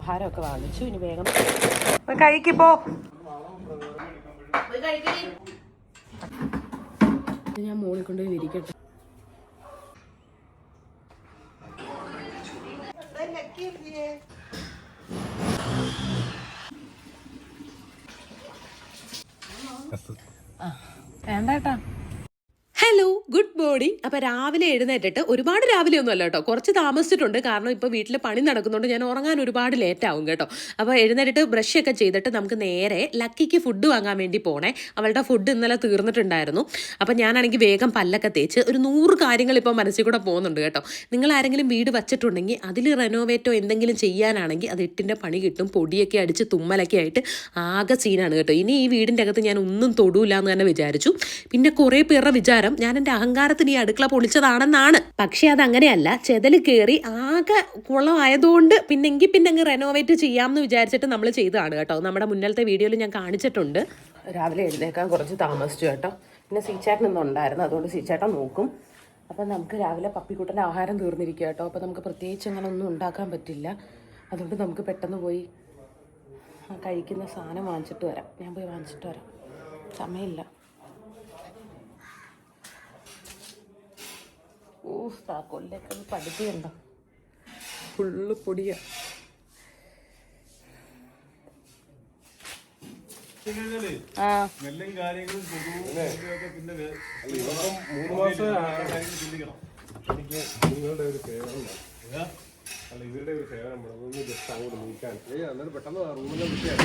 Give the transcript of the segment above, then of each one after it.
ആഹാരമൊക്കെ വാങ്ങിച്ചു. ഇനി വേഗം കഴിക്കിപ്പോ ഞാൻ മോളിൽ കൊണ്ടുപോയി വിരിക്കട്ടെ വേണ്ട കേട്ടാ ഹലോ മോർണിംഗ് അപ്പോൾ രാവിലെ എഴുന്നേറ്റിട്ട് ഒരുപാട് രാവിലെ ഒന്നും അല്ല കേട്ടോ. കുറച്ച് താമസിച്ചിട്ടുണ്ട്. കാരണം ഇപ്പോൾ വീട്ടിൽ പണി നടക്കുന്നുണ്ട് ഞാൻ ഉറങ്ങാൻ ഒരുപാട് ലേറ്റ് ആവും കേട്ടോ. അപ്പോൾ എഴുന്നേറ്റിട്ട് ബ്രഷ് ഒക്കെ ചെയ്തിട്ട് നമുക്ക് നേരെ ലക്കിക്ക് ഫുഡ് വാങ്ങാൻ വേണ്ടി പോണേ. അവളുടെ ഫുഡ് ഇന്നലെ തീർന്നിട്ടുണ്ടായിരുന്നു. അപ്പോൾ ഞാനാണെങ്കിൽ വേഗം പല്ലൊക്കെ തേച്ച് ഒരു നൂറ് കാര്യങ്ങൾ ഇപ്പോൾ മനസ്സിൽ കൂടെ പോകുന്നുണ്ട് കേട്ടോ. നിങ്ങൾ ആരെങ്കിലും വീട് വച്ചിട്ടുണ്ടെങ്കിൽ അതിൽ റെനോവേറ്റോ എന്തെങ്കിലും ചെയ്യാനാണെങ്കിൽ അത് എട്ടിന്റെ പണി കിട്ടും. പൊടിയൊക്കെ അടിച്ച് തുമ്മലൊക്കെ ആയിട്ട് ആകെ സീനാണ് കേട്ടോ. ഇനി ഈ വീടിന്റെ അകത്ത് ഞാൻ ഒന്നും തൊടൂല എന്ന് തന്നെ വിചാരിച്ചു. പിന്നെ കുറേ പേരുടെ വിചാരം ഞാൻ എന്റെ അഹങ്കാരത്തിന് ഈ അടുക്കള പൊളിച്ചതാണെന്നാണ്. പക്ഷെ അത് അങ്ങനെയല്ല ചെതൽ കയറി ആകെ കുളമായതുകൊണ്ട് പിന്നെങ്കിൽ പിന്നെ അങ്ങ് റെനോവേറ്റ് ചെയ്യാമെന്ന് വിചാരിച്ചിട്ട് നമ്മൾ ചെയ്തതാണ് കേട്ടോ. നമ്മുടെ മുന്നിലത്തെ വീഡിയോയിൽ ഞാൻ കാണിച്ചിട്ടുണ്ട്. രാവിലെ എഴുന്നേക്കാൻ കുറച്ച് താമസിച്ചു കേട്ടോ. പിന്നെ സീച്ചാട്ടൻ ഒന്നും ഉണ്ടായിരുന്നു. അതുകൊണ്ട് സീച്ചാട്ടൻ നോക്കും. അപ്പം നമുക്ക് രാവിലെ പപ്പിക്കുട്ടന്റെ ആഹാരം തീർന്നിരിക്കുക കേട്ടോ. അപ്പം നമുക്ക് പ്രത്യേകിച്ച് അങ്ങനെ ഒന്നും ഉണ്ടാക്കാൻ പറ്റില്ല. അതുകൊണ്ട് നമുക്ക് പെട്ടെന്ന് പോയി കഴിക്കുന്ന സാധനം വാങ്ങിച്ചിട്ട് വരാം. ഞാൻ പോയി വാങ്ങിച്ചിട്ട് വരാം. സമയമില്ല ഓ താക്കോലിലേക്ക് ഒന്ന് പടുത്തിയുണ്ടോ ഫുള്ള് പൊടിയാ ആ നെല്ലും കാര്യങ്ങളും കൊതുകൊക്കെ പിന്നെ വേ- മൂന്ന് മാസം കാര്യങ്ങൾ ചിന്തിക്കണം. എനിക്ക് നിങ്ങളുടെ ഒരു സേവനം വേണം. അല്ല ഇവരുടെ ഒരു വേണം. അതൊന്ന് ജസ്റ്റ് അങ്ങോട്ട് നീക്കാൻ. ഏയ് അന്നേരം പെട്ടെന്ന് റൂമിലെ വിഷയം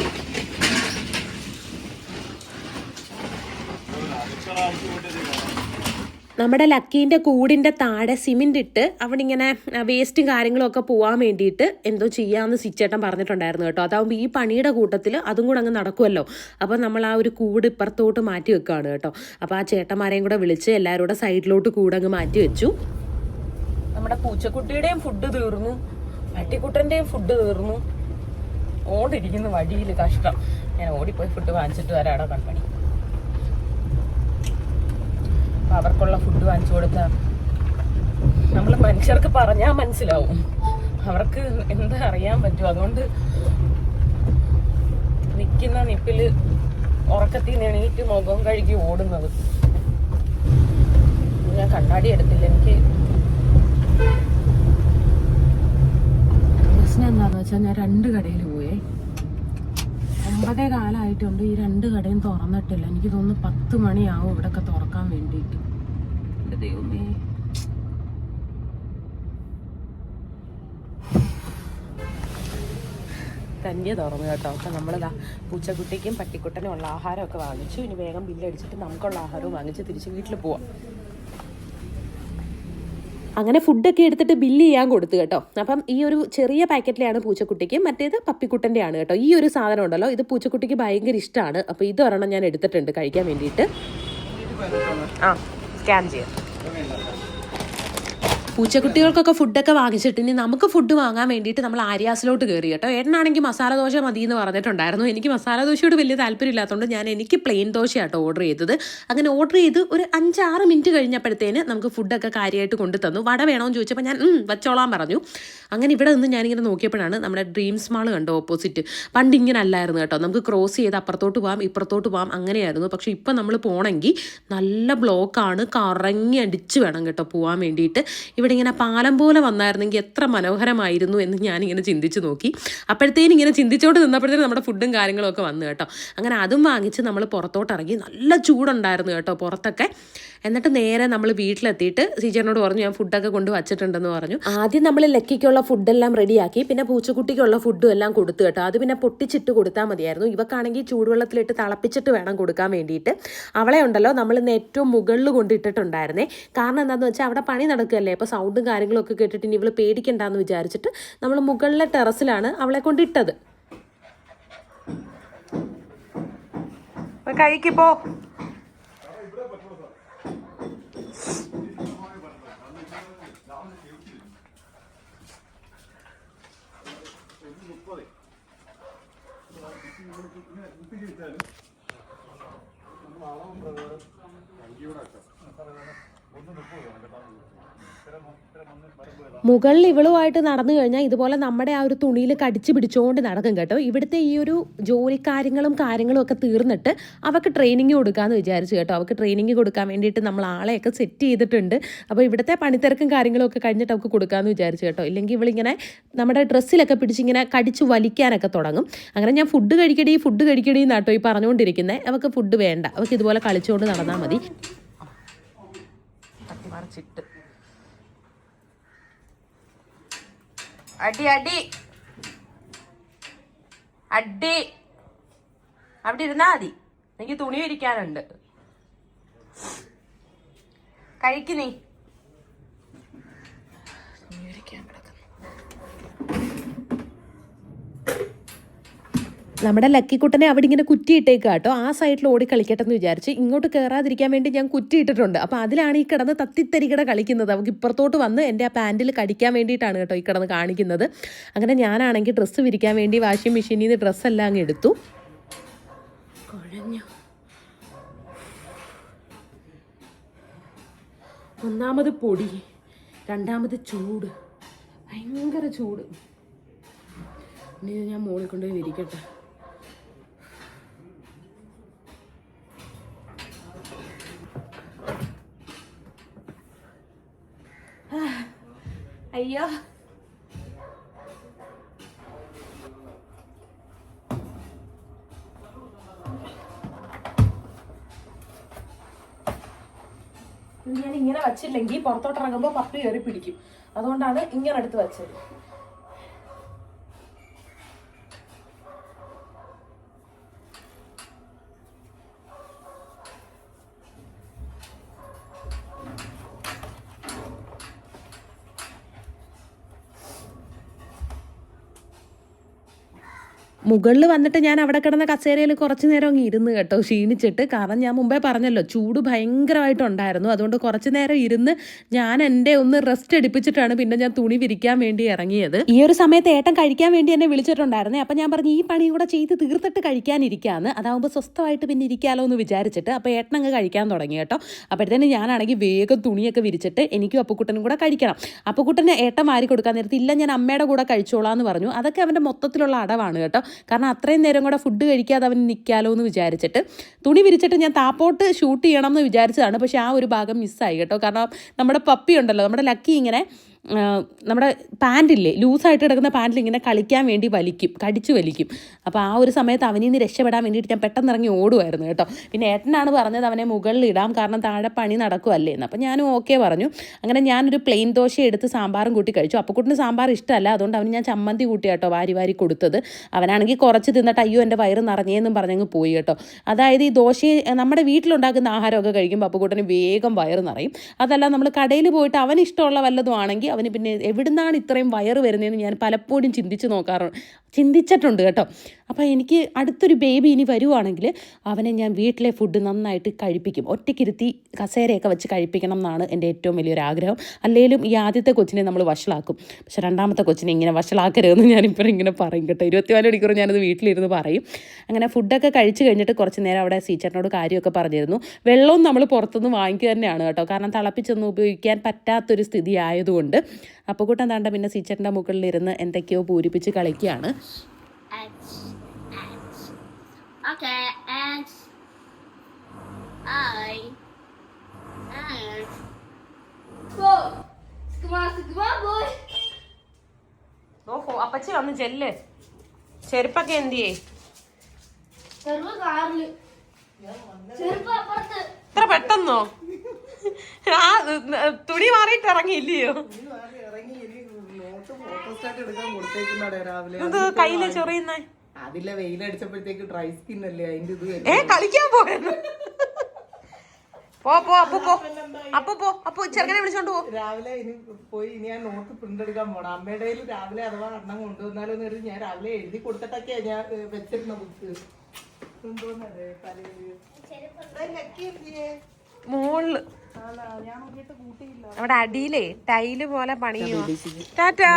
അടുക്കള ആവശ്യം വേണ്ടി നമ്മുടെ ലക്കീന്റെ കൂടിന്റെ താഴെ സിമെന്റ് ഇട്ട് അവിടെ ഇങ്ങനെ വേസ്റ്റും കാര്യങ്ങളൊക്കെ പോകാൻ വേണ്ടിയിട്ട് എന്തോ ചെയ്യാമെന്ന് സിച്ചേട്ടൻ പറഞ്ഞിട്ടുണ്ടായിരുന്നു കേട്ടോ. അതാവുമ്പോൾ ഈ പണിയുടെ കൂട്ടത്തിൽ അതും കൂടെ അങ്ങ് നടക്കുമല്ലോ അപ്പോൾ നമ്മൾ ആ ഒരു കൂട് ഇപ്പുറത്തോട്ട് മാറ്റി വെക്കുകയാണ് കേട്ടോ. അപ്പോൾ ആ ചേട്ടന്മാരെയും കൂടെ വിളിച്ച് എല്ലാവരും കൂടെ സൈഡിലോട്ട് കൂടെ അങ്ങ് മാറ്റി വെച്ചു. നമ്മുടെ പൂച്ചക്കുട്ടിയുടെയും ഫുഡ് തീർന്നു. പട്ടിക്കുട്ടന്റെയും ഫുഡ് തീർന്നു. ഓടിരിക്കുന്നു വഴിയിൽ കഷ്ടം. ഞാൻ ഓടിപ്പോയി ഫുഡ് വാങ്ങിച്ചിട്ട് വരാടോ കൺപണി അവർക്കുള്ള ഫുഡ് വാങ്ങിച്ചു കൊടുക്കാം നമ്മൾ മനുഷ്യർക്ക് പറഞ്ഞാൽ മനസ്സിലാവും. അവർക്ക് എന്താ അറിയാൻ പറ്റും. അതുകൊണ്ട് നിൽക്കുന്ന നിപ്പിൽ ഉറക്കത്തിൽ നിന്ന് എണീറ്റ് മുഖം കഴുകി ഓടുന്നത്. ഞാൻ കണ്ണാടി എടുത്തില്ല എനിക്ക് പ്രശ്നം എന്താന്ന് വെച്ചാൽ ഞാൻ രണ്ട് കടയിൽ പോയേ ഒമ്പതേ കാലമായിട്ടുണ്ട് ഈ രണ്ട് കടയും തുറന്നിട്ടില്ല. എനിക്ക് തോന്നുന്നു പത്ത് മണിയാവും ഇവിടൊക്കെ തുറക്കാൻ വേണ്ടിയിട്ട്. ദൈവമേ. തന്നെ തുറന്നു കേട്ടോ. അപ്പം നമ്മളിതാ പൂച്ചക്കുട്ടിക്കും പട്ടിക്കുട്ടനും ഉള്ള ആഹാരമൊക്കെ വാങ്ങിച്ചു. ഇനി വേഗം ബില്ലടിച്ചിട്ട് നമുക്കുള്ള ആഹാരവും വാങ്ങിച്ച് തിരിച്ച് വീട്ടിൽ പോവാം. അങ്ങനെ ഫുഡൊക്കെ എടുത്തിട്ട് ബില്ല് ചെയ്യാൻ കൊടുത്തു കേട്ടോ. അപ്പം ഈ ഒരു ചെറിയ പാക്കറ്റിലെയാണ് പൂച്ചക്കുട്ടിക്ക് മറ്റേത് പപ്പിക്കുട്ടന്റെ ആണ് കേട്ടോ. ഈ ഒരു സാധനം ഉണ്ടല്ലോ ഇത് പൂച്ചക്കുട്ടിക്ക് ഭയങ്കര ഇഷ്ടമാണ് അപ്പോൾ ഇത് ഒരെണ്ണം ഞാൻ എടുത്തിട്ടുണ്ട് കഴിക്കാൻ വേണ്ടിയിട്ട്. ആ സ്കാൻ ചെയ്യാം. പൂച്ചക്കുട്ടികൾക്കൊക്കെ ഫുഡൊക്കെ വാങ്ങിച്ചിട്ട് ഇനി നമുക്ക് ഫുഡ് വാങ്ങാൻ വേണ്ടിയിട്ട് നമ്മൾ ആര്യാസിലോട്ട് കയറി കേട്ടോ. ഏട്ടനാണെങ്കിൽ മസാല ദോശ മതി എന്ന് പറഞ്ഞിട്ടുണ്ടായിരുന്നു. എനിക്ക് മസാല ദോശയോട് വലിയ താല്പര്യമില്ലാത്തതുകൊണ്ട് ഞാൻ എനിക്ക് പ്ലെയിൻ ദോശയാട്ടോ ഓർഡർ ചെയ്തത്. അങ്ങനെ ഓർഡർ ചെയ്ത് ഒരു അഞ്ചാറ് മിനിറ്റ് കഴിഞ്ഞപ്പോഴത്തേന് നമുക്ക് ഫുഡൊക്കെ കാര്യമായിട്ട് കൊണ്ടു തന്നു. വട വേണമെന്ന് ചോദിച്ചപ്പോൾ ഞാൻ വച്ചോളാൻ പറഞ്ഞു. അങ്ങനെ ഇവിടെ നിന്ന് ഞാനിങ്ങനെ നോക്കിയപ്പോഴാണ് നമ്മുടെ ഡ്രീംസ് മാൾ കണ്ടോ ഓപ്പോസിറ്റ് പണ്ട് ഇങ്ങനെ അല്ലായിരുന്നു കേട്ടോ. നമുക്ക് ക്രോസ് ചെയ്ത് അപ്പുറത്തോട്ട് പോകാം ഇപ്പുറത്തോട്ട് പോകാം അങ്ങനെയായിരുന്നു. പക്ഷേ ഇപ്പം നമ്മൾ പോകണമെങ്കിൽ നല്ല ബ്ലോക്കാണ് കറങ്ങി അടിച്ച് വേണം കേട്ടോ പോകാൻ വേണ്ടിയിട്ട്. ഇവിടെ ഇങ്ങനെ പാലം പോലെ വന്നായിരുന്നെങ്കിൽ എത്ര മനോഹരമായിരുന്നു എന്ന് ഞാനിങ്ങനെ ചിന്തിച്ചു നോക്കി. അപ്പോഴത്തേനും ഇങ്ങനെ ചിന്തിച്ചോണ്ട് നിന്നപ്പോഴത്തേനും നമ്മുടെ ഫുഡും കാര്യങ്ങളും ഒക്കെ വന്നു കേട്ടോ. അങ്ങനെ അതും വാങ്ങിച്ച് നമ്മൾ പുറത്തോട്ട് ഇറങ്ങി നല്ല ചൂടുണ്ടായിരുന്നു കേട്ടോ പുറത്തൊക്കെ. എന്നിട്ട് നേരെ നമ്മൾ വീട്ടിലെത്തിയിട്ട് സീച്ചറിനോട് പറഞ്ഞു ഞാൻ ഫുഡൊക്കെ കൊണ്ട് വച്ചിട്ടുണ്ടെന്ന് പറഞ്ഞു. ആദ്യം നമ്മൾ ലക്കിക്കുള്ള ഫുഡെല്ലാം റെഡിയാക്കി പിന്നെ പൂച്ചക്കുട്ടിക്കുള്ള ഫുഡും എല്ലാം കൊടുത്തു കേട്ടോ. അത് പിന്നെ പൊട്ടിച്ചിട്ട് കൊടുത്താൽ മതിയായിരുന്നു. ഇവക്കാണെങ്കിൽ ചൂടുവെള്ളത്തിലിട്ട് തിളപ്പിച്ചിട്ട് വേണം കൊടുക്കാൻ വേണ്ടിയിട്ട്. അവളെ ഉണ്ടല്ലോ നമ്മൾ ഇന്ന് ഏറ്റവും മുകളിൽ കൊണ്ടിട്ടിട്ടുണ്ടായിരുന്നേ. കാരണം എന്താണെന്ന് വെച്ചാൽ അവിടെ പണി നടക്കുകയല്ലേ? അപ്പോൾ സൗണ്ടും കാര്യങ്ങളൊക്കെ കേട്ടിട്ട് ഇനി ഇവൾ പേടിക്കണ്ടെന്ന് വിചാരിച്ചിട്ട് നമ്മൾ മുകളിലെ ടെറസിലാണ് അവളെ കൊണ്ടിട്ടത്. കഴിക്കിപ്പോ ഒന്ന് മുപ്പത് കേട്ടോ മുകളിൽ ഇവളുമായിട്ട് നടന്നു കഴിഞ്ഞാൽ ഇതുപോലെ നമ്മുടെ ആ ഒരു തുണിയിൽ കടിച്ചു പിടിച്ചുകൊണ്ട് നടക്കും കേട്ടോ. ഇവിടുത്തെ ഈ ഒരു ജോലിക്കാര്യങ്ങളും കാര്യങ്ങളും ഒക്കെ തീർന്നിട്ട് അവൾക്ക് ട്രെയിനിങ് കൊടുക്കാമെന്ന് വിചാരിച്ചു കേട്ടോ. അവൾക്ക് ട്രെയിനിങ് കൊടുക്കാൻ വേണ്ടിയിട്ട് നമ്മൾ ആളെയൊക്കെ സെറ്റ് ചെയ്തിട്ടുണ്ട്. അപ്പോൾ ഇവിടുത്തെ പണിത്തിരക്കും കാര്യങ്ങളും ഒക്കെ കഴിഞ്ഞിട്ട് അവൾക്ക് കൊടുക്കാമെന്ന് വിചാരിച്ചു കേട്ടോ. ഇല്ലെങ്കിൽ ഇവളിങ്ങനെ നമ്മുടെ ഡ്രസ്സിലൊക്കെ പിടിച്ചിങ്ങനെ കടിച്ചു വലിക്കാനൊക്കെ തുടങ്ങും. അങ്ങനെ ഞാൻ ഫുഡ് കഴിക്കടി ഫുഡ് കഴിക്കടി എന്നാട്ടോ ഈ പറഞ്ഞുകൊണ്ടിരിക്കുന്നത് അവൾക്ക് ഫുഡ് വേണ്ട. അവൾക്ക് ഇതുപോലെ കളിച്ചുകൊണ്ട് നടന്നാൽ മതി. മറിച്ചിട്ട്. അടി അടി. അടി. അവിടെ ഇരുന്നാ മതി. എനിക്ക് തുണി വിരിക്കാനുണ്ട്. കഴിക്ക് നീ തുണി വിരിക്കാൻ കിടക്കുന്നു നമ്മുടെ ലക്കി കുട്ടനെ അവിടെ ഇങ്ങനെ കുറ്റിയിട്ടേക്ക് കേട്ടോ ആ സൈഡിൽ ഓടി കളിക്കട്ടെ എന്ന് വിചാരിച്ച് ഇങ്ങോട്ട് കയറാതിരിക്കാൻ വേണ്ടി ഞാൻ കുറ്റിയിട്ടിട്ടുണ്ട്. അപ്പോൾ അതിലാണ് ഈ കിടന്ന് തത്തിത്തരികട കളിക്കുന്നത്. അവൾക്ക് ഇപ്പുറത്തോട്ട് വന്ന് എന്റെ ആ പാന്റിൽ കടിക്കാൻ വേണ്ടിയിട്ടാണ് കേട്ടോ ഈ കിടന്ന് കാണിക്കുന്നത്. അങ്ങനെ ഞാനാണെങ്കിൽ ഡ്രസ്സ് വിരിക്കാൻ വേണ്ടി വാഷിംഗ് മെഷീനിൽ നിന്ന് ഡ്രസ്സെല്ലാം അങ്ങ് എടുത്തു. ഒന്നാമത് പൊടി രണ്ടാമത് ചൂട്. ഭയങ്കര ചൂട്. ഇനി ഞാൻ മോളിൽ കൊണ്ടുപോയി വിരിക്കട്ടെ. അയ്യോ. ഞാൻ ഇങ്ങനെ വച്ചില്ലെങ്കിൽ പുറത്തോട്ട് ഇറങ്ങുമ്പോൾ പപ്പി കയറി പിടിക്കും. അതുകൊണ്ടാണ് ഇങ്ങനെ എടുത്ത് വെച്ചത്. മുകളിൽ വന്നിട്ട് ഞാൻ അവിടെ കിടന്ന കസേരയിൽ കുറച്ച് നേരം അങ്ങ് ഇരുന്ന് കേട്ടോ ക്ഷീണിച്ചിട്ട്. കാരണം ഞാൻ മുമ്പേ പറഞ്ഞല്ലോ ചൂട് ഭയങ്കരമായിട്ടുണ്ടായിരുന്നു അതുകൊണ്ട് കുറച്ച് നേരം ഇരുന്ന് ഞാൻ എന്റെ ഒന്ന് റെസ്റ്റ് എടുപ്പിച്ചിട്ടാണ് പിന്നെ ഞാൻ തുണി വിരിക്കാൻ വേണ്ടി ഇറങ്ങിയത്. ഈ ഒരു സമയത്ത് ഏട്ടൻ കഴിക്കാൻ വേണ്ടി എന്നെ വിളിച്ചിട്ടുണ്ടായിരുന്നേ. അപ്പം ഞാൻ പറഞ്ഞു ഈ പണിയും കൂടെ ചെയ്ത് തീർത്തിട്ട് കഴിക്കാനിരിക്കാന്ന്. അതാവുമ്പോൾ സ്വസ്ഥമായിട്ട് പിന്നെ ഇരിക്കാലോ എന്ന് വിചാരിച്ചിട്ട്. അപ്പോൾ ഏട്ടൻ അങ്ങ് കഴിക്കാൻ തുടങ്ങി കേട്ടോ. അപ്പോഴത്തേന് ഞാനാണെങ്കിൽ വേഗം തുണിയൊക്കെ വിരിച്ചിട്ട് എനിക്കും അപ്പക്കുട്ടനും കൂടെ കഴിക്കണം. അപ്പുക്കുട്ടന് ഏട്ടൻ മാറി കൊടുക്കാൻ നേരത്തെ ഇല്ല ഞാൻ അമ്മയുടെ കൂടെ കഴിച്ചോളാം എന്ന് പറഞ്ഞു. അതൊക്കെ അവന്റെ മൊത്തത്തിലുള്ള അടവാണ് കേട്ടോ. കാരണം അത്രയും നേരം കൂടെ ഫുഡ് കഴിക്കാതെ അവന് നിൽക്കാലോ എന്ന് വിചാരിച്ചിട്ട്. തുണി വിരിച്ചിട്ട് ഞാൻ താപ്പോട്ട് ഷൂട്ട് ചെയ്യണം എന്ന് വിചാരിച്ചതാണ്. പക്ഷേ ആ ഒരു ഭാഗം മിസ്സായി കേട്ടോ. കാരണം നമ്മുടെ പപ്പി ഉണ്ടല്ലോ നമ്മുടെ ലക്കി ഇങ്ങനെ നമ്മുടെ പാന്റില്ലേ ലൂസായിട്ട് കിടക്കുന്ന പാന്റിൽ ഇങ്ങനെ കളിക്കാൻ വേണ്ടി വലിക്കും കടിച്ചു വലിക്കും. അപ്പോൾ ആ ഒരു സമയത്ത് അവനിൽ നിന്ന് രക്ഷപ്പെടാൻ വേണ്ടിയിട്ട് ഞാൻ പെട്ടെന്ന് ഇറങ്ങി ഓടുമായിരുന്നു കേട്ടോ. പിന്നെ ഏട്ടനാണ് പറഞ്ഞത് അവനെ മുകളിൽ ഇടാം കാരണം താഴെ പണി നടക്കുമല്ലേ എന്ന്. അപ്പോൾ ഞാനും ഓക്കെ പറഞ്ഞു. അങ്ങനെ ഞാനൊരു പ്ലെയിൻ ദോശ എടുത്ത് സാമ്പാറും കൂട്ടി കഴിച്ചു. അപ്പക്കുട്ടിന് സാമ്പാർ ഇഷ്ടമല്ല അതുകൊണ്ട് അവന് ഞാൻ ചമ്മന്തി കൂട്ടി കേട്ടോ വാരി വാരി കൊടുത്തത്. അവനാണെങ്കിൽ കുറച്ച് തിന്നിട്ട് അയ്യോ എന്റെ വയറ് നിറഞ്ഞേന്നും പറഞ്ഞങ്ങ് പോയി കേട്ടോ. അതായത് ഈ ദോശ നമ്മുടെ വീട്ടിലുണ്ടാക്കുന്ന ആഹാരമൊക്കെ കഴിക്കുമ്പോൾ അപ്പക്കുട്ടന് വേഗം വയറ് നിറയും. അതല്ല നമ്മൾ കടയിൽ പോയിട്ട് അവന് ഇഷ്ടമുള്ള വല്ലതും ആണെങ്കിൽ അവന് പിന്നെ എവിടുന്നാണ് ഇത്രയും വയറ് വരുന്നതെന്ന് ഞാൻ പലപ്പോഴും ചിന്തിച്ച് നോക്കാറുണ്ട്. ചിന്തിച്ചിട്ടുണ്ട് കേട്ടോ. അപ്പോൾ എനിക്ക് അടുത്തൊരു ബേബി ഇനി വരുവാണെങ്കിൽ അവനെ ഞാൻ വീട്ടിലെ ഫുഡ് നന്നായിട്ട് കഴിപ്പിക്കും. ഒറ്റയ്ക്കിരുത്തി കസേരയൊക്കെ വെച്ച് കഴിപ്പിക്കണം എന്നാണ് എന്റെ ഏറ്റവും വലിയൊരു ആഗ്രഹം. അല്ലെങ്കിലും ഈ ആദ്യത്തെ കൊച്ചിനെ നമ്മൾ വഷളാക്കും. പക്ഷെ രണ്ടാമത്തെ കൊച്ചിനെ ഇങ്ങനെ വഷളാക്കരുതെന്ന് ഞാനിപ്പോൾ ഇങ്ങനെ പറയും കേട്ടോ. ഇരുപത്തിനാല് മണിക്കൂർ ഞാനത് വീട്ടിലിരുന്ന് പറയും. അങ്ങനെ ഫുഡൊക്കെ കഴിച്ച് കഴിഞ്ഞിട്ട് കുറച്ച് നേരം അവിടെ സീച്ചറിനോട് കാര്യമൊക്കെ പറഞ്ഞിരുന്നു. വെള്ളവും നമ്മൾ പുറത്തുനിന്ന് വാങ്ങിക്കുക തന്നെയാണ് കേട്ടോ. കാരണം തിളപ്പിച്ചൊന്നും ഉപയോഗിക്കാൻ പറ്റാത്തൊരു സ്ഥിതി ആയതുകൊണ്ട് അപ്പോൾ കൂട്ടം താണ്ട പിന്നെ സീച്ചറിന്റെ മുകളിലിരുന്ന് എന്തൊക്കെയോ പൂരിപ്പിച്ച് കളിക്കുകയാണ്. Ants. Ants. Ants. Okay, ants. I. Ants. Go. Come on, come on, boy. ഓഹോ അപ്പച്ചി വന്ന് ചെല്ല് ചെരുപ്പൊക്കെ എന്തിയേ ഇത്ര പെട്ടെന്നോ ആ തുണി മാറിയിട്ട് ഇറങ്ങിയില്ലയോ ഇത് കയ്യിൽ ചൊറിയുന്ന? അതില്ല വെയിലടിച്ചപ്പോഴത്തേക്ക് ഡ്രൈ സ്കിൻ അല്ലേ അതിന്റെ ഇത് ഏ കളിക്കാൻ പോയെന്ന് പോ പോ അപ്പു പോ. അപ്പു പോ അപ്പൊ ചെറുക്കനെ വിളിച്ചോണ്ട് പോ. രാവിലെ ഇനി പോയി ഇനി ഞാൻ നോട്ട് പ്രിന്റ് എടുക്കാൻ പോണം. അമ്മയുടെ കയ്യിൽ രാവിലെ അഥവാ എണ്ണം കൊണ്ടുവന്നാലോ എന്ന് കരുതി ഞാൻ രാവിലെ എഴുതി കൊടുത്തിട്ടൊക്കെയാ ഞാൻ വെച്ചിരുന്ന ബുക്ക് എന്തോന്നല്ലേ തലേ ദേ ലക്കി എന്തിയെ? മോളിൽ അവിടെ അടിയിലേ ടൈൽ പോലെ പണിയോ tata.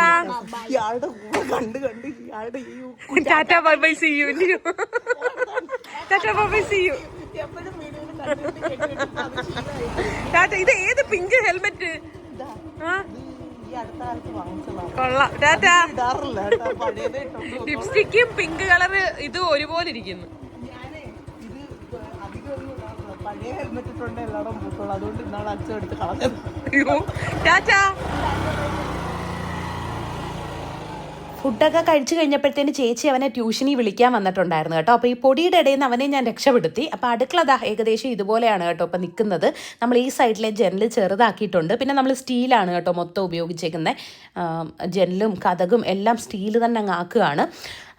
Tata bye bye see you tata bye bye see you tata ഇത് ഏത് പിങ്ക് ഹെൽമെറ്റ് കൊള്ളാം. ടാറ്റ. ലിപ്സ്റ്റിക്കും പിങ്ക് കളർ ഇത് ഒരുപോലെ ഇരിക്കുന്നു. പഴയ ഹെൽമെറ്റ് ഇട്ടുണ്ട് എല്ലാവരും പൂട്ടുള്ളൂ. അതുകൊണ്ട് ഇന്നാളെ അച്ഛൻ എടുത്ത് കളഞ്ഞത് അയ്യോ. ടാറ്റ. ഫുഡൊക്കെ കഴിച്ചു കഴിഞ്ഞപ്പോഴത്തേന് ചേച്ചി അവനെ ട്യൂഷനിൽ വിളിക്കാൻ വന്നിട്ടുണ്ടായിരുന്നു കേട്ടോ. അപ്പോൾ ഈ പൊടിയുടെ ഇടയിൽ നിന്ന് അവനെ ഞാൻ രക്ഷപ്പെടുത്തി. അപ്പോൾ അടുക്കള ദാ ഏകദേശം ഇതുപോലെയാണ് കേട്ടോ ഇപ്പോൾ നിൽക്കുന്നത്. നമ്മൾ ഈ സൈഡിലെ ജനൽ ചെറുതാക്കിയിട്ടുണ്ട്. പിന്നെ നമ്മൾ സ്റ്റീലാണ് കേട്ടോ മൊത്തം ഉപയോഗിച്ചേക്കുന്നത്. ജനലും കഥകും എല്ലാം സ്റ്റീൽ തന്നെ അങ്ങ് ആക്കുകയാണ്.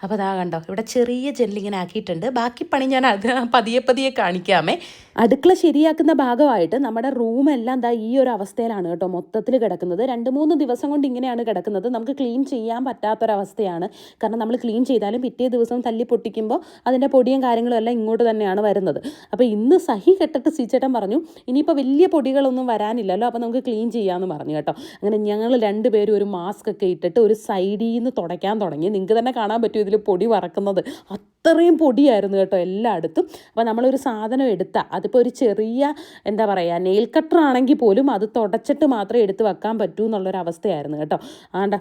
അപ്പോൾ അതാ കണ്ടോ ഇവിടെ ചെറിയ ജനലിങ്ങനെ ആക്കിയിട്ടുണ്ട്. ബാക്കി പണി ഞാൻ അത് പതിയെ പതിയെ കാണിക്കാമേ. അടുക്കള ശരിയാക്കുന്ന ഭാഗമായിട്ട് നമ്മുടെ റൂമെല്ലാം ദാ ഈ ഒരു അവസ്ഥയിലാണ് കേട്ടോ മൊത്തത്തിൽ കിടക്കുന്നത്. രണ്ട് മൂന്ന് ദിവസം കൊണ്ട് ഇങ്ങനെയാണ് കിടക്കുന്നത്. നമുക്ക് ക്ലീൻ ചെയ്യാൻ പറ്റാത്തൊരവസ്ഥയാണ്. കാരണം നമ്മൾ ക്ലീൻ ചെയ്താലും പിറ്റേ ദിവസം തല്ലി പൊട്ടിക്കുമ്പോൾ അതിന്റെ പൊടിയും കാര്യങ്ങളും എല്ലാം ഇങ്ങോട്ട് തന്നെയാണ് വരുന്നത്. അപ്പോൾ ഇന്ന് സഹി കെട്ടിട്ട് സീച്ചേട്ടൻ പറഞ്ഞു ഇനിയിപ്പോൾ വലിയ പൊടികളൊന്നും വരാനില്ലല്ലോ അപ്പോൾ നമുക്ക് ക്ലീൻ ചെയ്യാമെന്ന് പറഞ്ഞു കേട്ടോ. അങ്ങനെ ഞങ്ങൾ രണ്ടുപേരും ഒരു മാസ്ക് ഒക്കെ ഇട്ടിട്ട് ഒരു സൈഡിൽ നിന്ന് തുടയ്ക്കാൻ തുടങ്ങി. നിങ്ങൾക്ക് തന്നെ കാണാൻ പറ്റും ഇതിൽ പൊടി വറക്കുന്നത്. അത്രയും പൊടിയായിരുന്നു കേട്ടോ എല്ലായിടത്തും. അപ്പോൾ നമ്മളൊരു സാധനം എടുത്താൽ അതിപ്പോൾ ഒരു ചെറിയ എന്താ പറയുക നെയിൽ കട്ടർ ആണെങ്കിൽ പോലും അത് തുടച്ചിട്ട് മാത്രമേ എടുത്ത് വെക്കാൻ പറ്റൂ എന്നുള്ളൊരവസ്ഥയായിരുന്നു കേട്ടോ. ആണ്ട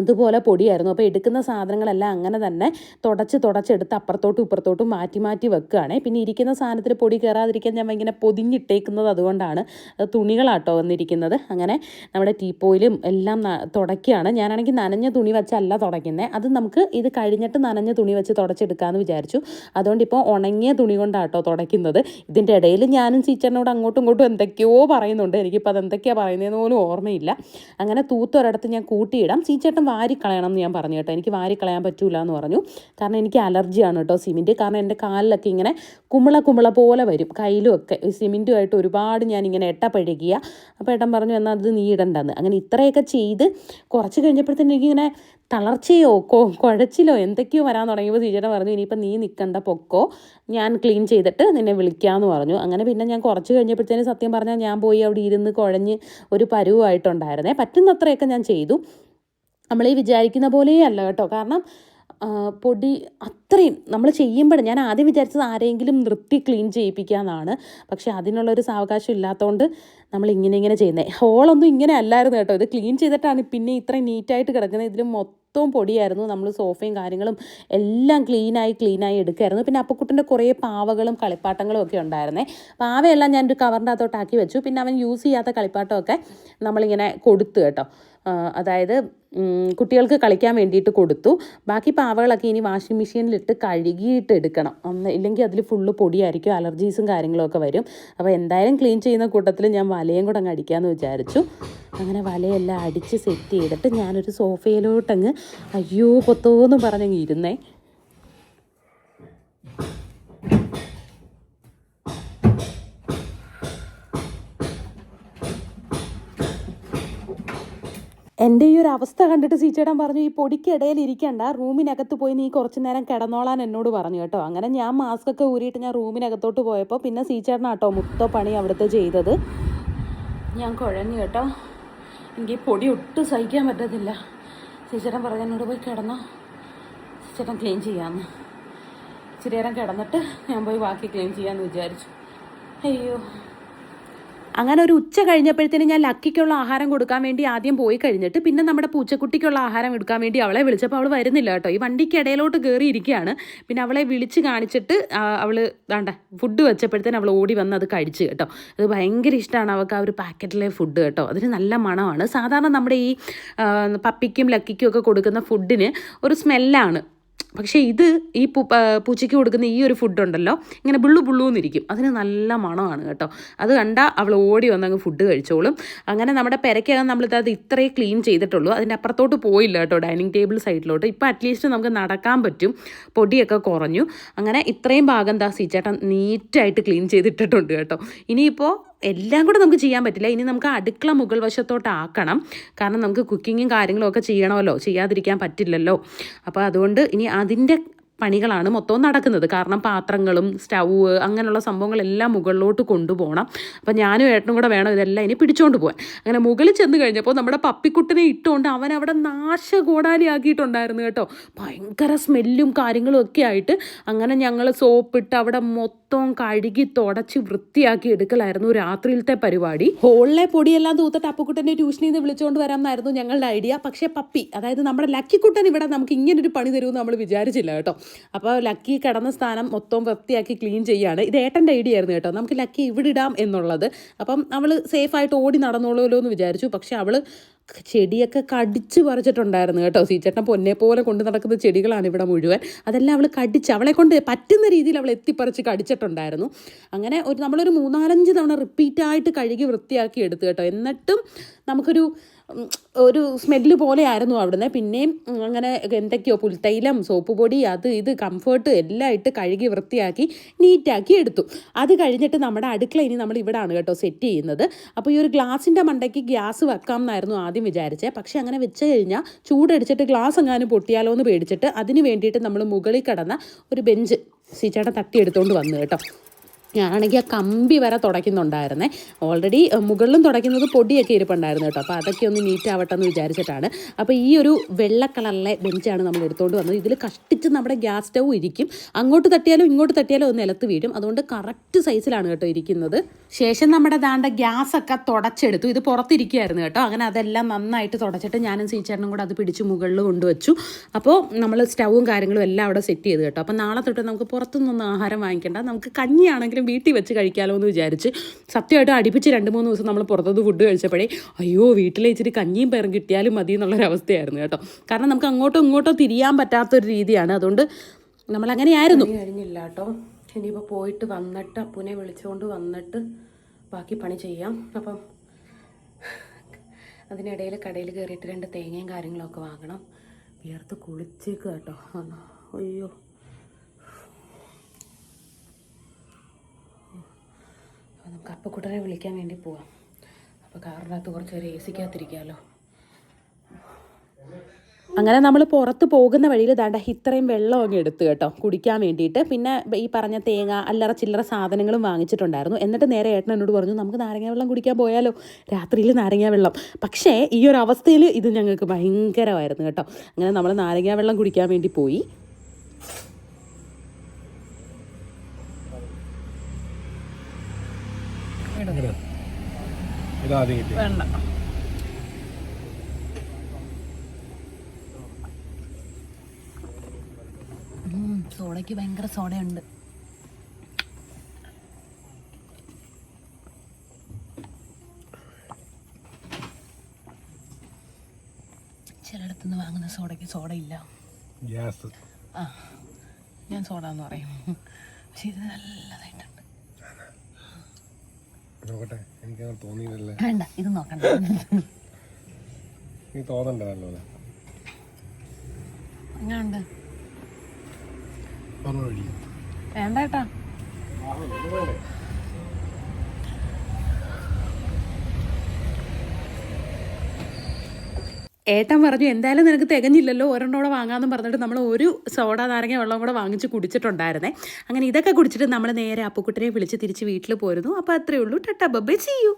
അതുപോലെ പൊടിയായിരുന്നു. അപ്പോൾ എടുക്കുന്ന സാധനങ്ങളെല്ലാം അങ്ങനെ തന്നെ തുടച്ച് തുടച്ചെടുത്ത് അപ്പുറത്തോട്ടും ഇപ്പുറത്തോട്ടും മാറ്റി മാറ്റി വെക്കുകയാണ്. പിന്നെ ഇരിക്കുന്ന സാധനത്തിൽ പൊടി കയറാതിരിക്കാൻ ഞാൻ ഇങ്ങനെ പൊതിഞ്ഞിട്ടേക്കുന്നത് അതുകൊണ്ടാണ്. അത് തുണികളാട്ടോ വന്നിരിക്കുന്നത്. അങ്ങനെ നമ്മുടെ ടീപ്പോയിലും എല്ലാം തുടക്കുകയാണ് ഞാനാണെങ്കിൽ നനഞ്ഞ തുണി വെച്ചല്ല തുടയ്ക്കുന്നത് അത് നമുക്ക് ഇത് കഴിഞ്ഞിട്ട് നനഞ്ഞ തുണി വെച്ച് തുടച്ചെടുക്കാമെന്ന് വിചാരിച്ചു. അതുകൊണ്ട് ഇപ്പോൾ ഉണങ്ങിയ തുണി കൊണ്ടാട്ടോ തുടയ്ക്കുന്നത്. ഇതിന്റെ ഇടയിൽ ഞാനും ടീച്ചറിനോട് അങ്ങോട്ടും ഇങ്ങോട്ടും എന്തൊക്കെയോ പറയുന്നുണ്ട്. എനിക്കിപ്പോൾ അത് എന്തൊക്കെയാണ് പറയുന്നതെന്ന് പോലും ഓർമ്മയില്ല. അങ്ങനെ തൂത്തൊരിടത്ത് ഞാൻ കൂട്ടിയിടാം. ചീച്ചേട്ടൻ വാരിക്കളയണം എന്ന് ഞാൻ പറഞ്ഞു കേട്ടോ. എനിക്ക് വാരിക്കളയാൻ പറ്റൂല എന്ന് പറഞ്ഞു. കാരണം എനിക്ക് അലർജിയാണ് കേട്ടോ സിമെന്റ് കാരണം എന്റെ കാലിലൊക്കെ ഇങ്ങനെ കുമിള കുമിള പോലെ വരും. കയ്യിലും ഒക്കെ സിമെന്റുമായിട്ട് ഒരുപാട് ഞാൻ ഇങ്ങനെ എട്ട പഴകിയ അപ്പോൾ ഏട്ടൻ പറഞ്ഞു എന്നാൽ അത് നീ ഇടണ്ടെന്ന്. അങ്ങനെ ഇത്രയൊക്കെ ചെയ്ത് കുറച്ച് കഴിഞ്ഞപ്പോഴത്തേനും എനിക്കിങ്ങനെ തളർച്ചയോ കൊ കുഴച്ചിലോ എന്തൊക്കെയോ വരാൻ തുടങ്ങിയപ്പോൾ ടീച്ചറെ പറഞ്ഞു ഇനിയിപ്പോൾ നീ നിൽക്കണ്ട പൊക്കോ. ഞാൻ ക്ലീൻ ചെയ്തിട്ട് നിന്നെ വിളിക്കാമെന്ന് പറഞ്ഞു. അങ്ങനെ പിന്നെ ഞാൻ കുറച്ച് കഴിഞ്ഞപ്പോഴത്തേനും സത്യം പറഞ്ഞാൽ ഞാൻ പോയി അവിടെ ഇരുന്ന് കുഴഞ്ഞ് ഒരു പരുവായിട്ടുണ്ടായിരുന്നേ. പറ്റുന്നത്രയൊക്കെ ഞാൻ ചെയ്തു. നമ്മൾ ഈ വിചാരിക്കുന്ന പോലെയല്ല കേട്ടോ. കാരണം പൊടി അത്രയും നമ്മൾ ചെയ്യുമ്പോൾ ഞാൻ ആദ്യം വിചാരിച്ചത് ആരെങ്കിലും നിർത്തി ക്ലീൻ ചെയ്യിപ്പിക്കാമെന്നാണ് പക്ഷെ അതിനുള്ളൊരു സാവകാശം ഇല്ലാത്തതുകൊണ്ട് നമ്മൾ ഇങ്ങനെ ഇങ്ങനെ ചെയ്യുന്നത് ഹോളൊന്നും ഇങ്ങനെ അല്ലായിരുന്നു കേട്ടോ. ഇത് ക്ലീൻ ചെയ്തിട്ടാണ് പിന്നെ ഇത്രയും നീറ്റായിട്ട് കിടക്കുന്നത്. ഇതിൽ മൊത്തവും പൊടിയായിരുന്നു. നമ്മൾ സോഫയും കാര്യങ്ങളും എല്ലാം ക്ലീനായി ക്ലീനായി എടുക്കുമായിരുന്നു പിന്നെ അപ്പക്കുട്ടന്റെ കുറേ പാവകളും കളിപ്പാട്ടങ്ങളും ഒക്കെ ഉണ്ടായിരുന്നേ. പാവയെല്ലാം ഞാനൊരു കവറിന്റെ അകത്തോട്ടാക്കി വെച്ചു. പിന്നെ അവൻ യൂസ് ചെയ്യാത്ത കളിപ്പാട്ടമൊക്കെ നമ്മളിങ്ങനെ കൊടുത്തു കേട്ടോ. അതായത് കുട്ടികൾക്ക് കളിക്കാൻ വേണ്ടിയിട്ട് കൊടുത്തു. ബാക്കി പാവകളൊക്കെ ഇനി വാഷിംഗ് മെഷീനിലിട്ട് കഴുകിയിട്ട് എടുക്കണം. ഇല്ലെങ്കിൽ അതിൽ ഫുള്ള് പൊടിയായിരിക്കും അലർജീസും കാര്യങ്ങളൊക്കെ വരും. അപ്പോൾ എന്തായാലും ക്ലീൻ ചെയ്യുന്ന കൂട്ടത്തിൽ ഞാൻ വലയും കൂടെ അങ്ങ് അടിക്കാമെന്ന് വിചാരിച്ചു. അങ്ങനെ വലയെല്ലാം അടിച്ച് സെറ്റ് ചെയ്തിട്ട് ഞാനൊരു സോഫയിലോട്ടങ്ങ് അയ്യോ പൊത്തോന്ന് പറഞ്ഞങ്ങ് ഇരുന്നേ. എന്റെ ഈ ഒരു അവസ്ഥ കണ്ടിട്ട് സീച്ചേട്ടൻ പറഞ്ഞു ഈ പൊടിക്കിടയിൽ ഇരിക്കണ്ട റൂമിനകത്ത് പോയി നീ കുറച്ച് നേരം കിടന്നോളാൻ എന്നോട് പറഞ്ഞു കേട്ടോ. അങ്ങനെ ഞാൻ മാസ്ക് ഒക്കെ ഊരിയിട്ട് ഞാൻ റൂമിനകത്തോട്ട് പോയപ്പോൾ പിന്നെ സീച്ചേട്ടനാട്ടോ മുത്തോ പണി അവിടുത്തെ ചെയ്തത്. ഞാൻ കുഴഞ്ഞു കേട്ടോ. എനിക്ക് ഈ പൊടി ഒട്ടും സഹിക്കാൻ പറ്റത്തില്ല. സീച്ചേട്ടൻ പറഞ്ഞു എന്നോട് പോയി കിടന്നോ. സീച്ചേട്ടൻ ക്ലീൻ ചെയ്യാമെന്ന് ഇച്ചിരി നേരം കിടന്നിട്ട് ഞാൻ പോയി ബാക്കി ക്ലീൻ ചെയ്യാമെന്ന് വിചാരിച്ചു. അയ്യോ. അങ്ങനെ ഒരു ഉച്ച കഴിഞ്ഞപ്പോഴത്തേനും ഞാൻ ലക്കിക്കുള്ള ആഹാരം കൊടുക്കാൻ വേണ്ടി ആദ്യം പോയി കഴിഞ്ഞിട്ട് പിന്നെ നമ്മുടെ പൂച്ചക്കുട്ടിക്കുള്ള ആഹാരം എടുക്കാൻ വേണ്ടി അവളെ വിളിച്ചപ്പോൾ അവൾ വരുന്നില്ല കേട്ടോ. ഈ വണ്ടിക്ക് ഇടയിലോട്ട് കയറി ഇരിക്കുകയാണ് പിന്നെ അവളെ വിളിച്ച് കാണിച്ചിട്ട് അവൾ വേണ്ട ഫുഡ് വെച്ചപ്പോഴത്തേനും അവൾ ഓടി വന്ന് അത് കഴിച്ച് കേട്ടോ. അത് ഭയങ്കര ഇഷ്ടമാണ് അവൾക്ക് ആ ഒരു പാക്കറ്റിലെ ഫുഡ് കേട്ടോ. അതിന് നല്ല മണമാണ്. സാധാരണ നമ്മുടെ ഈ പപ്പിക്കും ലക്കിക്കും ഒക്കെ കൊടുക്കുന്ന ഫുഡിന് ഒരു സ്മെല്ലാണ് പക്ഷേ ഇത് ഈ പൂ പൂച്ചയ്ക്ക് കൊടുക്കുന്ന ഈ ഒരു ഫുഡ് ഉണ്ടല്ലോ ഇങ്ങനെ ബുള്ളു ബുള്ളൂന്നിരിക്കും. അതിന് നല്ല മണമാണ് കേട്ടോ. അത് കണ്ടാൽ അവൾ ഓടി വന്നങ്ങ് ഫുഡ് കഴിച്ചോളും. അങ്ങനെ നമ്മുടെ പെരയ്ക്കകം നമ്മളിത് അത് ഇത്രയേ ക്ലീൻ ചെയ്തിട്ടുള്ളൂ. അതിന്റെ അപ്പുറത്തോട്ട് പോയില്ല കേട്ടോ ഡൈനിങ് ടേബിൾ സൈഡിലോട്ട് ഇപ്പോൾ അറ്റ്ലീസ്റ്റ് നമുക്ക് നടക്കാൻ പറ്റും. പൊടിയൊക്കെ കുറഞ്ഞു. അങ്ങനെ ഇത്രയും ഭാഗം ദാ സീച്ചേട്ടൻ നീറ്റായിട്ട് ക്ലീൻ ചെയ്തിട്ടിട്ടുണ്ട് കേട്ടോ. ഇനിയിപ്പോൾ എല്ലാം കൂടെ നമുക്ക് ചെയ്യാൻ പറ്റില്ല. ഇനി നമുക്ക് അടുക്കള മുകൾ വശത്തോട്ടാക്കണം കാരണം നമുക്ക് കുക്കിങ്ങും കാര്യങ്ങളും ഒക്കെ ചെയ്യണമല്ലോ. ചെയ്യാതിരിക്കാൻ പറ്റില്ലല്ലോ. അപ്പോൾ അതുകൊണ്ട് ഇനി അതിന്റെ പണികളാണ് മൊത്തവും നടക്കുന്നത്. കാരണം പാത്രങ്ങളും സ്റ്റൗവ് അങ്ങനെയുള്ള സംഭവങ്ങളെല്ലാം മുകളിലോട്ട് കൊണ്ടുപോകണം. അപ്പം ഞാനും ഏട്ടനും കൂടെ വേണം ഇതെല്ലാം ഇനി പിടിച്ചോണ്ട് പോകാൻ അങ്ങനെ മുകളിൽ ചെന്ന് കഴിഞ്ഞപ്പോൾ നമ്മുടെ പപ്പിക്കുട്ടനെ ഇട്ടുകൊണ്ട് അവൻ അവിടെ നാശകോടാലിയാക്കിയിട്ടുണ്ടായിരുന്നു കേട്ടോ. ഭയങ്കര സ്മെല്ലും കാര്യങ്ങളും ഒക്കെ ആയിട്ട് അങ്ങനെ ഞങ്ങൾ സോപ്പിട്ട് അവിടെ മൊത്തം കഴുകി തുടച്ച് വൃത്തിയാക്കി എടുക്കലായിരുന്നു രാത്രിയിലത്തെ പരിപാടി. ഹോളിലെ പൊടിയെല്ലാം തൂത്തിട്ട് അപ്പുക്കുട്ടനെ ട്യൂഷനിൽ നിന്ന് വിളിച്ചുകൊണ്ട് വരാമെന്നായിരുന്നു ഞങ്ങളുടെ ഐഡിയ. പക്ഷേ പപ്പി അതായത് നമ്മുടെ ലക്കിക്കുട്ടൻ ഇവിടെ നമുക്ക് ഇങ്ങനൊരു പണി തരുമെന്ന് നമ്മൾ വിചാരിച്ചില്ല കേട്ടോ. അപ്പോൾ ലക്കി കിടന്ന സ്ഥാനം മൊത്തം വൃത്തിയാക്കി ക്ലീൻ ചെയ്യാണ്. ഇത് ഏട്ടന്റെ ഐഡിയ ആയിരുന്നു കേട്ടോ. നമുക്ക് ലക്കി ഇവിടെ ഇടാം എന്നുള്ളത്. അപ്പം അവൾ സേഫായിട്ട് ഓടി നടന്നോളുമല്ലോ എന്ന് വിചാരിച്ചു. പക്ഷേ അവൾ ചെടിയൊക്കെ കടിച്ചു പറിച്ചിട്ടുണ്ടായിരുന്നു കേട്ടോ. സീച്ചേട്ടൻ പൊന്നെ പോലെ കൊണ്ട് നടക്കുന്ന ചെടികളാണ് ഇവിടെ മുഴുവൻ. അതെല്ലാം അവൾ കടിച്ച് അവളെ കൊണ്ട് പറ്റുന്ന രീതിയിൽ അവൾ എത്തിപ്പറിച്ച് കടിച്ചിട്ടുണ്ടായിരുന്നു. അങ്ങനെ ഒരു നമ്മളൊരു മൂന്നാലഞ്ച് തവണ റിപ്പീറ്റായിട്ട് കഴുകി വൃത്തിയാക്കി എടുത്തു കേട്ടോ. എന്നിട്ടും നമുക്കൊരു ഒരു സ്മെല്ല് പോലെ ആയിരുന്നു അവിടുന്ന്. പിന്നെയും അങ്ങനെ എന്തൊക്കെയോ പുൽത്തൈലം സോപ്പ് പൊടി അത് ഇത് കംഫേർട്ട് എല്ലാം ഇട്ട് കഴുകി വൃത്തിയാക്കി നീറ്റാക്കി എടുത്തു. അത് കഴിഞ്ഞിട്ട് നമ്മുടെ അടുക്കള ഇനി നമ്മൾ ഇവിടാണ് കേട്ടോ സെറ്റ് ചെയ്യുന്നത്. അപ്പോൾ ഈ ഒരു ഗ്ലാസിന്റെ മണ്ടയ്ക്ക് ഗ്യാസ് വെക്കാം എന്നായിരുന്നു ആദ്യം വിചാരിച്ചത് പക്ഷേ അങ്ങനെ വെച്ച് കഴിഞ്ഞാൽ ചൂടടിച്ചിട്ട് ഗ്ലാസ് എങ്ങാനും പൊട്ടിയാലോ എന്ന് പേടിച്ചിട്ട് അതിന് വേണ്ടിയിട്ട് നമ്മൾ മുകളിൽ കിടന്ന ഒരു ബെഞ്ച് സീച്ചേട്ടൻ തട്ടിയെടുത്തുകൊണ്ട് വന്നു കേട്ടോ. ഞാനാണെങ്കിൽ ആ കമ്പി വരെ തുടയ്ക്കുന്നുണ്ടായിരുന്നേ. ഓൾറെഡി മുകളിലും തുടയ്ക്കുന്നത് പൊടിയൊക്കെ ഇരിപ്പുണ്ടായിരുന്നു കേട്ടോ. അപ്പോൾ അതൊക്കെ ഒന്ന് നീറ്റ് ആവട്ടെ എന്ന് വിചാരിച്ചിട്ടാണ്. അപ്പോൾ ഈ ഒരു വെള്ള കളറിലെ ബെഞ്ചാണ് നമ്മൾ എടുത്തുകൊണ്ട് വന്നത്. ഇതിൽ കഷ്ടിച്ച് നമ്മുടെ ഗ്യാസ് സ്റ്റൗ ഇരിക്കും. അങ്ങോട്ട് തട്ടിയാലും ഇങ്ങോട്ട് തട്ടിയാലും ഒന്ന് നിലത്ത് വീഴും. അതുകൊണ്ട് കറക്റ്റ് സൈസിലാണ് കേട്ടോ ഇരിക്കുന്നത്. ശേഷം നമ്മുടെ ദാണ്ട ഗ്യാസ് ഒക്കെ തുടച്ചെടുത്തു. ഇത് പുറത്തിരിക്കുകയായിരുന്നു കേട്ടോ. അങ്ങനെ അതെല്ലാം നന്നായിട്ട് തുടച്ചിട്ട് ഞാനും സീച്ചേട്ടനും കൂടെ അത് പിടിച്ച് മുകളിൽ കൊണ്ടുവച്ചു. അപ്പോൾ നമ്മൾ സ്റ്റൗവും കാര്യങ്ങളും എല്ലാം അവിടെ സെറ്റ് ചെയ്ത് കേട്ടോ. അപ്പോൾ നാളെ തൊട്ട് നമുക്ക് പുറത്തുനിന്നൊന്നും ആഹാരം വാങ്ങിക്കേണ്ട. നമുക്ക് കഞ്ഞിയാണെങ്കിലും വീട്ടിൽ വെച്ച് കഴിക്കാമല്ലോ എന്ന് വിചാരിച്ച് സത്യമായിട്ട് അടുപ്പിച്ച് രണ്ട് മൂന്ന് ദിവസം നമ്മൾ പുറത്തുനിന്ന് ഫുഡ് കഴിച്ചപ്പോഴേ അയ്യോ വീട്ടിലെ ഇച്ചിരി കഞ്ഞിയും പേരും കിട്ടിയാലും മതി എന്നുള്ളൊരവസ്ഥയായിരുന്നു കേട്ടോ. കാരണം നമുക്ക് അങ്ങോട്ടോ ഇങ്ങോട്ടോ തിരിയാൻ പറ്റാത്തൊരു രീതിയാണ്. അതുകൊണ്ട് നമ്മളങ്ങനെയായിരുന്നു കഴിഞ്ഞില്ല കേട്ടോ. ഇനിയിപ്പോൾ പോയിട്ട് വന്നിട്ട് അപ്പുനെ വിളിച്ചുകൊണ്ട് വന്നിട്ട് ബാക്കി പണി ചെയ്യാം. അപ്പം അതിനിടയിൽ കടയിൽ കയറിയിട്ട് രണ്ട് തേങ്ങയും കാര്യങ്ങളൊക്കെ വാങ്ങണം. വിയർത്ത് കുളിച്ചേക്ക് കേട്ടോ. അയ്യോ. അപ്പോൾ നമുക്ക് അപ്പക്കുട്ടനെ വിളിക്കാൻ വേണ്ടി പോവാം. അപ്പോൾ കാറിന്റെ അകത്ത് കുറച്ച് നേരം എ സിക്കകത്തിരിക്കാമല്ലോ അങ്ങനെ നമ്മൾ പുറത്ത് പോകുന്ന വഴിയിൽ ദാണ്ട ഇത്രയും വെള്ളം അങ്ങ് എടുത്ത് കേട്ടോ കുടിക്കാൻ വേണ്ടിയിട്ട്. പിന്നെ ഈ പറഞ്ഞ തേങ്ങ അല്ലറ ചില്ലറ സാധനങ്ങളും വാങ്ങിച്ചിട്ടുണ്ടായിരുന്നു. എന്നിട്ട് നേരെ ഏട്ടൻ എന്നോട് പറഞ്ഞു നമുക്ക് നാരങ്ങ വെള്ളം കുടിക്കാൻ പോയാലോ? രാത്രിയിൽ നാരങ്ങ വെള്ളം. പക്ഷേ ഈ ഒരു അവസ്ഥയിൽ ഇത് ഞങ്ങൾക്ക് ഭയങ്കരമായിരുന്നു കേട്ടോ. അങ്ങനെ നമ്മൾ നാരങ്ങ വെള്ളം കുടിക്കാൻ വേണ്ടി പോയി. ഇതാദ്യം കിട്ടി. വേണ്ട. സോഡയ്ക്ക് ഭയങ്കര സോഡയുണ്ട്. ചിലയിടത്തുനിന്ന് വാങ്ങുന്ന സോഡയ്ക്ക് സോഡ ഇല്ല ഗ്യാസ്. ആ ഞാൻ സോഡ എന്ന് പറയും. പക്ഷെ ഇത് നല്ലതായിട്ടുണ്ട്. നോക്കട്ടെ എനിക്കങ്ങനെ തോന്നിയില്ലല്ലേ? വേണ്ട ഇത് നോക്കണ്ട. നീ തോന്നണ്ട നല്ലപോലെ. എങ്ങനെയുണ്ട് പറഞ്ഞു വേണ്ട ഏട്ടാ. ഏട്ടൻ പറഞ്ഞു എന്തായാലും നിനക്ക് തികഞ്ഞില്ലല്ലോ ഒരെണ്ണോടെ വാങ്ങാമെന്ന് പറഞ്ഞിട്ട് നമ്മൾ ഒരു സോഡ നാരങ്ങ വെള്ളം കൂടെ വാങ്ങിച്ച് കുടിച്ചിട്ടുണ്ടായിരുന്നേ. അങ്ങനെ ഇതൊക്കെ കുടിച്ചിട്ട് നമ്മൾ നേരെ അപ്പുക്കുട്ടനെ വിളിച്ച് തിരിച്ച് വീട്ടിൽ പോരുന്നു. അപ്പോൾ അത്രയേ ഉള്ളൂ. ടട്ടാ ബബ്ബേ ചെയ്യൂ